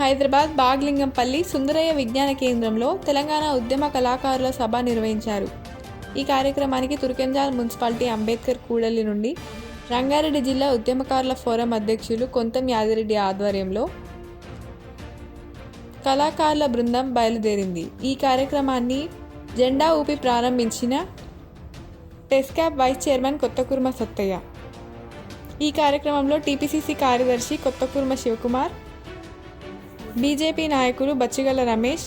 హైదరాబాద్ బాగ్లింగంపల్లి సుందరయ్య విజ్ఞాన కేంద్రంలో తెలంగాణ ఉద్యమ కళాకారుల సభ నిర్వహించారు. ఈ కార్యక్రమానికి తుర్కెంజాల్ మున్సిపాలిటీ అంబేద్కర్ కూడలి నుండి రంగారెడ్డి జిల్లా ఉద్యమకారుల ఫోరం అధ్యక్షులు కొంతం యాదిరెడ్డి ఆధ్వర్యంలో కళాకారుల బృందం బయలుదేరింది. ఈ కార్యక్రమాన్ని జెండా ఊపి ప్రారంభించిన టెస్కాప్ వైస్ చైర్మన్ కొత్తకుర్మ సత్తయ్య. ఈ కార్యక్రమంలో టీపీసీసీ కార్యదర్శి కొత్తకుర్మ శివకుమార్ బీజేపీ నాయకులు బచ్చిగల రమేష్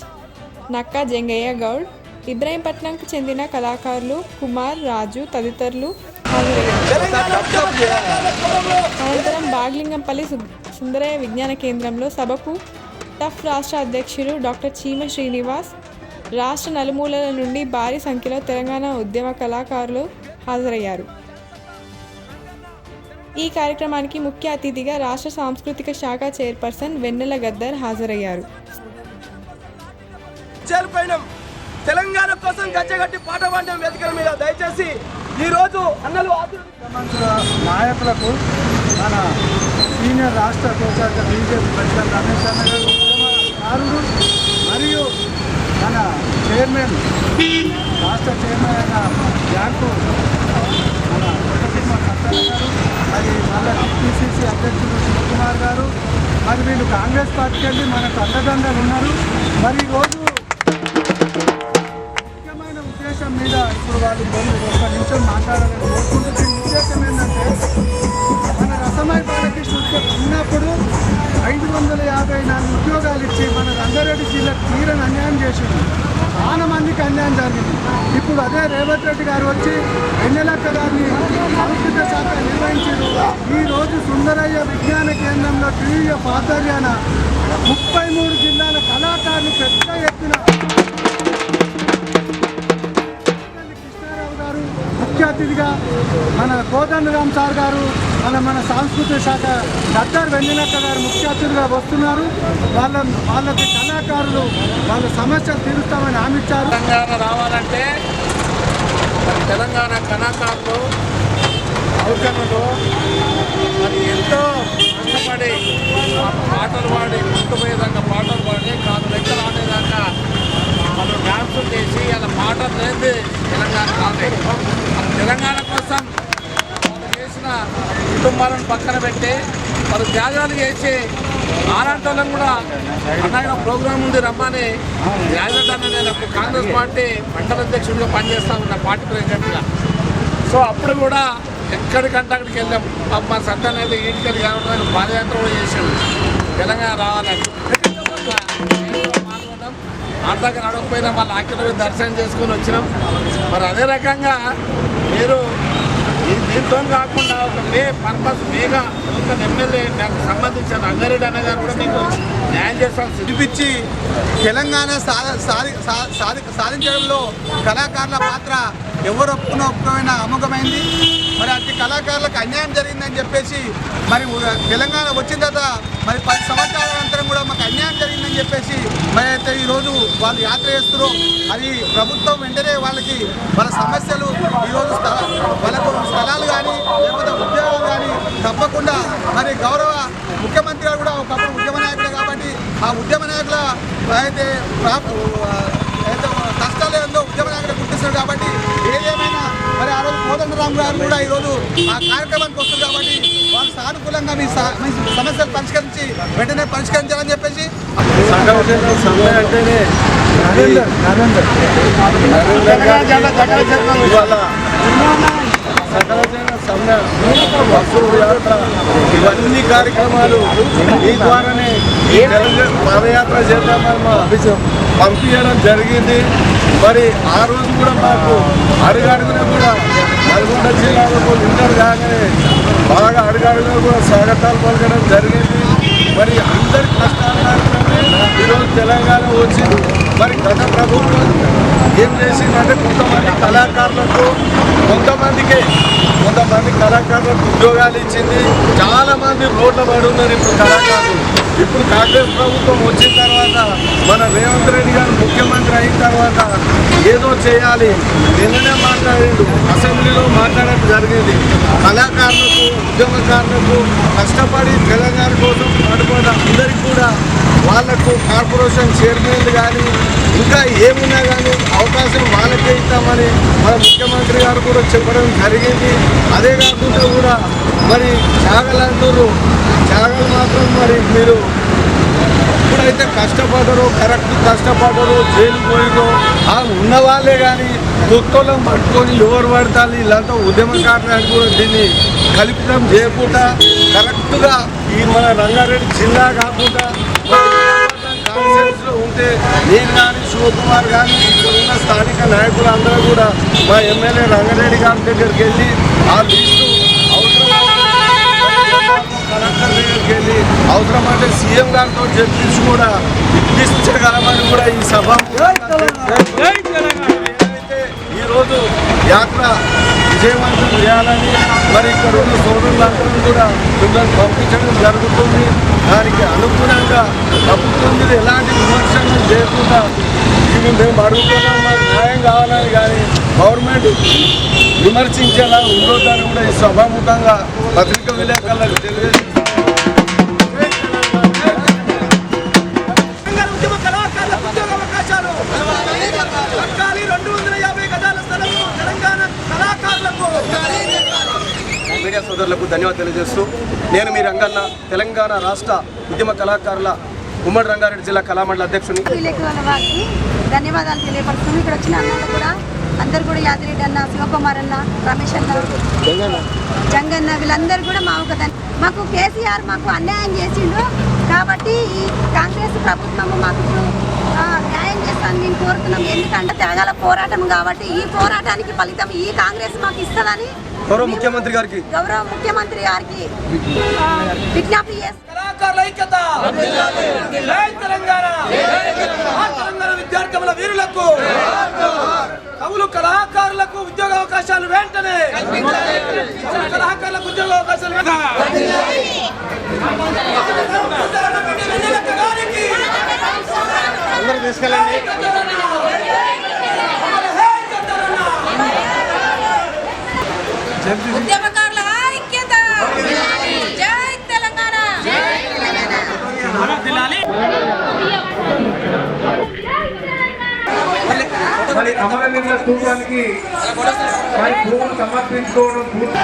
నక్కా జంగయ్య గౌడ్ ఇబ్రాహీంపట్నంకు చెందిన కళాకారులు కుమార్ రాజు తదితరులు అనంతరం బాగ్లింగంపల్లి సు- సుందరయ్య విజ్ఞాన కేంద్రంలో సభకు టఫ్ రాష్ట్ర అధ్యక్షులు డాక్టర్ చీమ శ్రీనివాస్ రాష్ట్ర నలుమూలల నుండి భారీ సంఖ్యలో తెలంగాణ ఉద్యమ కళాకారులు హాజరయ్యారు. ఈ కార్యక్రమానికి ముఖ్య అతిథిగా రాష్ట్ర సాంస్కృతిక శాఖ చైర్పర్సన్ వెన్నెల గద్దర్ హాజరయ్యారు. తెలంగాణ కోసం గచ్చగట్టి పాట పాడడం వేదికల మీద దయచేసి ఈ రోజు అన్నలు నాయకులకు మన సీనియర్ రాష్ట్ర కోశాఖ బీజేపీ ప్రెసిడెంట్ రమేష్ అన్న గారు మరియు మన చైర్మన్ రాష్ట్ర చైర్మన్ అయిన బ్యాంకు సత్యనారాయణ మరి మళ్ళీ అధ్యక్షుడు శివకుమార్ గారు మరి వీళ్ళు కాంగ్రెస్ పార్టీకి వెళ్ళి మనకు అండదండలు ఉన్నారు. మరి ఈరోజు ముఖ్యమైన ఉద్దేశం మీద ఇప్పుడు వాళ్ళు ఒక్క నిమిషం మాట్లాడాలని కోరుకుంటూ ఉద్దేశం ఏంటంటే మన రసమాయి బాలకృష్ణ ఉన్నప్పుడు ఐదు వందల యాభై నాలుగు ఉద్యోగాలు ఇచ్చి మన రంగారెడ్డి జిల్లా తీరని అన్యాయం చేసింది చాలా మందికి అన్యాయం జరిగింది. ఇప్పుడు అదే రేవంత్ రెడ్డి గారు వచ్చి ఎన్నెలక్క గారిని సంస్కృత శాఖ నిర్వహించారు ఈ రోజు సుందరయ్య విజ్ఞాన కేంద్రంలో టీవీఎఫ్ ఆధ్వర్యాన ముప్పై మూడు జిల్లాల కళాకారులు పెద్ద ఎత్తున కృష్ణారావు గారు ముఖ్య అతిథిగా మన కోదండరామ్ సార్ గారు మన మన సాంస్కృతిక శాఖ డాక్టర్ వెన్నెలక్క గారు ముఖ్య అతిథిగా వస్తున్నారు. వాళ్ళ వాళ్ళకి కళాకారులు వాళ్ళ సమస్యలు తీరుస్తామని హామీ ఇచ్చారు. తెలంగాణ రావాలంటే తెలంగాణ కళాకారులు యువజనులు మరి ఎంతో కష్టపడి పాటలు పాడి ముందుపోయే పాటలు పాడి కాదు లెక్కలు ఆడేదాకా వాళ్ళు డ్యాన్సులు చేసి అలా పాటలు లేని తెలంగాణ రాలేదు తెలంగాణ కోసం వాళ్ళు చేసిన కుటుంబాలను పక్కన పెట్టి వాళ్ళు త్యాగాలు చేసి ఆరాటంలో కూడా అన్నగా ప్రోగ్రాం ఉంది రమ్మని యాదవ్ నేను అప్పుడు కాంగ్రెస్ పార్టీ మండల అధ్యక్షుడిగా పనిచేస్తా ఉన్న పార్టీ ప్రెసిడెంట్గా. సో అప్పుడు కూడా ఎక్కడికంటే అక్కడికి వెళ్ళాం. మా సత్యాన్ని అయితే ఇంటికి కాబట్టి పాదయాత్ర కూడా చేసాం తెలంగాణ రావాలని. అంతకు నడవకపోయినా వాళ్ళ ఆఖ్యత దర్శనం చేసుకొని వచ్చినాం. మరి అదే రకంగా మీరు దీంతో కాకుండా ఒక మే పర్పస్ మేగా ఒక ఎమ్మెల్యే నాకు సంబంధించిన రంగారెడ్డి అన్న గారు కూడా మీకు న్యాయం చేస్తాను చూపించి తెలంగాణ సా- సాధి- సాధించడంలో కళాకారుల పాత్ర ఎవరు ఒప్పుకున్న ఒప్పుకోమైన అమ్మకమైంది మరి అట్టి కళాకారులకు అన్యాయం జరిగిందని చెప్పేసి మరి తెలంగాణ వచ్చిన తర్వాత మరి పది సంవత్సరాల అనంతరం కూడా మాకు అన్యాయం జరిగిందని చెప్పేసి మరి అయితే ఈరోజు వాళ్ళు యాత్ర చేస్తున్నారో. అది ప్రభుత్వం వెంటనే వాళ్ళకి వాళ్ళ సమస్యలు ఈరోజు స్థల వాళ్ళకు స్థలాలు కానీ లేకపోతే ఉద్యోగాలు కానీ తప్పకుండా మరి గౌరవ ముఖ్యమంత్రి గారు కూడా ఒకప్పుడు ఉద్యమ నాయకుడే కాబట్టి ఆ ఉద్యమ నాయకుల అయితే అయితే కష్టాలు ఏందో ఉద్యమ నాయకులు గుర్తిస్తారు కాబట్టి ఏదేమైనా మరి ఆ రోజు కోదండరామ్ గారు కూడా ఈరోజు ఆ కార్యక్రమానికి వస్తుంది కాబట్టి వాళ్ళు సానుకూలంగా మీ సమస్యలు పరిష్కరించి వెంటనే పరిష్కరించాలని చెప్పేసి సంఘం సమ్మె బస్సు యాత్ర ఇవన్నీ కార్యక్రమాలు ఈ ద్వారానే పాదయాత్ర చేద్దామని మా పంపించడం జరిగింది. మరి ఆ రోజు కూడా మాకు అడుగడుగున కూడా నల్గొండ జిల్లాలో ఇంటర్ కాగానే బాగా అడుగడుగున కూడా స్వాగతాలు పలకడం జరిగింది. మరి అందరి కష్టాలు ఈరోజు తెలంగాణ వచ్చింది. మరి గత ప్రభుత్వం ఏం చేసిందంటే కొంతమంది కళాకారులకు కొంతమందికే కొంతమంది కళాకారులకు ఉద్యోగాలు ఇచ్చింది. చాలామంది రోడ్ల పడి ఉన్నారు ఇప్పుడు కళాకారులు. ఇప్పుడు కాంగ్రెస్ ప్రభుత్వం వచ్చిన తర్వాత మన రేవంత్ రెడ్డి గారు ముఖ్యమంత్రి అయిన తర్వాత ఏదో చేయాలి. నిన్ననే మాట్లాడిండు. అసెంబ్లీలో మాట్లాడడం జరిగింది. కళాకారులకు ఉద్యమకారులకు కష్టపడి తెలంగాణ కోసం పాటుపడిన అందరికీ కూడా వాళ్ళకు కార్పొరేషన్ చైర్మన్లు కానీ ఇంకా ఏమున్నా కానీ అవకాశం వాళ్ళకే ఇస్తామని మన ముఖ్యమంత్రి గారు కూడా చెప్పడం జరిగింది. అదే కాకుండా కూడా మరి జాగలందరూ చాగలు మాత్రం మరి మీరు ఎప్పుడైతే కష్టపడరో కరెక్ట్ కష్టపడరో జైలు పోయిందో ఆ ఉన్న వాళ్ళే కానీ కొత్తలో పట్టుకొని ఎవరు పడతారు? వీళ్ళంతా ఉద్యమకారులు అని కూడా దీన్ని కలుపుతం. చేయకుండా కరెక్ట్గా మన రంగారెడ్డి జిల్లా కాకుండా ఉంటే నేను కానీ శివకుమార్ కానీ ఇక్కడ ఉన్న స్థానిక నాయకులు అందరూ కూడా మా ఎమ్మెల్యే రంగారెడ్డి గారి దగ్గరికి వెళ్ళి ఆ లిస్టు అవసరం కలెక్టర్ దగ్గరికి వెళ్ళి అవసరమైతే సీఎం గారితో చర్చించి కూడా ఇప్పించగలమని కూడా ఈ సభ ఈరోజు యాత్ర విజయవంతం చేయాలని మరి ఇక్కడ ఉన్న సోదరులందరూ కూడా మిమ్మల్ని పంపించడం జరుగుతుంది. దానికి అనుగుణంగా ప్రభుత్వం మీద ఎలాంటి విమర్శలు చేయకుండా ఇవి మేము అడుగుతున్నాం. మాకు న్యాయం కావాలని కానీ గవర్నమెంట్ విమర్శించేలా ఉండొద్దని కూడా ఈ సభాముఖంగా పత్రికా విలేకరులకు తెలియజేస్తున్నాం. సోదరులకు ధన్యవాదాలు తెలియజేస్తూ నేను మీ రంగన్న తెలంగాణ రాష్ట్ర ఉద్యమ కళాకారుల ఉమ్మడి రంగారెడ్డి జిల్లా కళామండలి అధ్యక్షుని. వారికి ధన్యవాదాలు తెలియపరుస్తున్నాం ఇక్కడ వచ్చిన అన్నలు కూడా అందరు కూడా యాదిరెడ్డి అన్న శివకుమార్ అన్న రమేష్ అన్న జంగన్న వీళ్ళందరూ కూడా మా ఒక మాకు కేసీఆర్ మాకు అన్యాయం చేసిండు కాబట్టి ఈ కాంగ్రెస్ ప్రభుత్వము మాకు చేస్తాను మేము కోరుతున్నాం ఎందుకంటే తెలంగాణ పోరాటం కాబట్టి ఈ పోరాటానికి ఫలితం ఈ కాంగ్రెస్ మాకు ఇస్తుందని గౌరవ ముఖ్యమంత్రి గారికి. గౌరవ ముఖ్యమంత్రి గారికి. విజ్ఞప్తి విద్యార్థుల వీరులకు. కవులు కళాకారులకు ఉద్యోగ అవకాశాలు వెంటనే. కళాకారులకు ఉద్యోగ అవకాశాలు వెంటనే అందరూ తీసుకెళ్ళండి. ఉద్యమకారుల ఐక్యత. జై తెలంగాణ. మరి అమరవీరుల స్థూపానికి మరి భూములు సమర్పించుకోవడం పూర్తి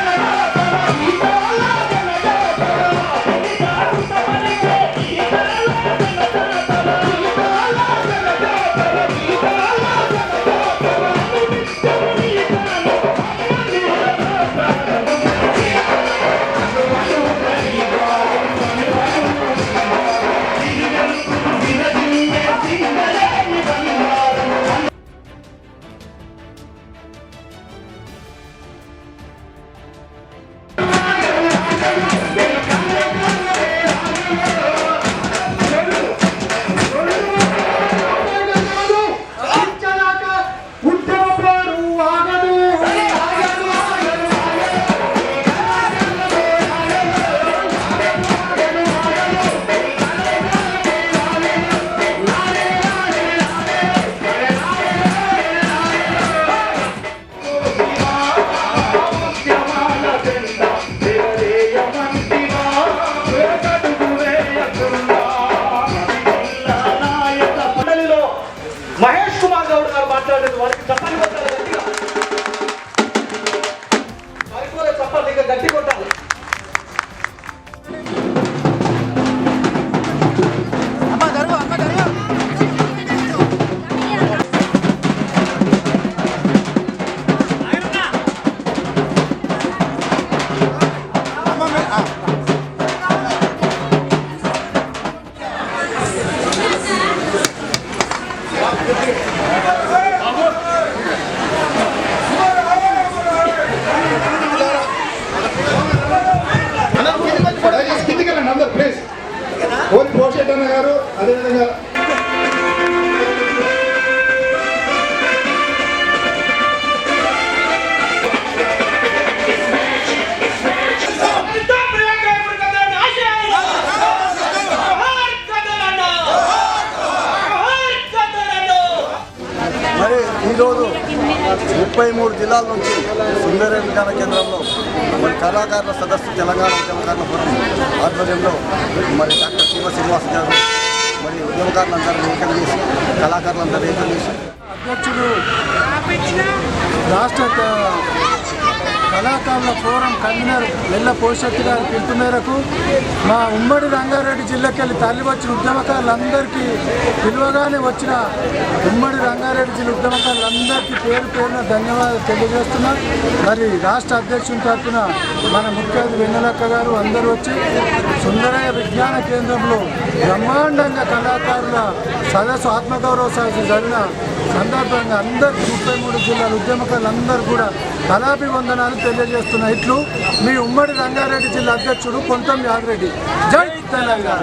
ముప్పై మూడు జిల్లాల నుంచి సుందర విజ్ఞాన కేంద్రంలో మరి కళాకారుల సదస్సు తెలంగాణ ఉద్యమకారుల ఫోరం ఆధ్వర్యంలో మరి డాక్టర్ శివ శ్రీనివాస్ గారు మరి ఉద్యమకారులందరూ ఏకం చేసి కళాకారులందరూ ఏకం చేసి అధ్యక్షుడు రాష్ట్ర కళాకారుల ఫోరం కన్వీనర్ నెల్ల పోషెట్టి గారి పిలుపు మేరకు మా ఉమ్మడి రంగారెడ్డి జిల్లాకెళ్ళి తల్లి వచ్చిన ఉద్యమకారులందరికీ పిలువగానే వచ్చిన ఉమ్మడి రంగారెడ్డి జిల్లా ఉద్యమకారులందరికీ పేరు పేరున ధన్యవాదాలు తెలియజేస్తున్నా. మరి రాష్ట్ర అధ్యక్షుని తరఫున మన ముఖ్యమంత్రి అతిథి వెన్నెలక్క గారు అందరూ వచ్చి సుందరయ్య విజ్ఞాన కేంద్రంలో బ్రహ్మాండంగా కళాకారుల సదస్సు ఆత్మగౌరవ సదస్సు జరిగిన సందర్భంగా అందరు ముప్పై మూడు జిల్లాల ఉద్యమకారులందరూ కూడా కళాభివందనాలు తెలియజేస్తున్న ఇట్లు మీ ఉమ్మడి రంగారెడ్డి జిల్లా అధ్యక్షుడు కొంతం యాదరెడ్డి. జై తెలంగాణ.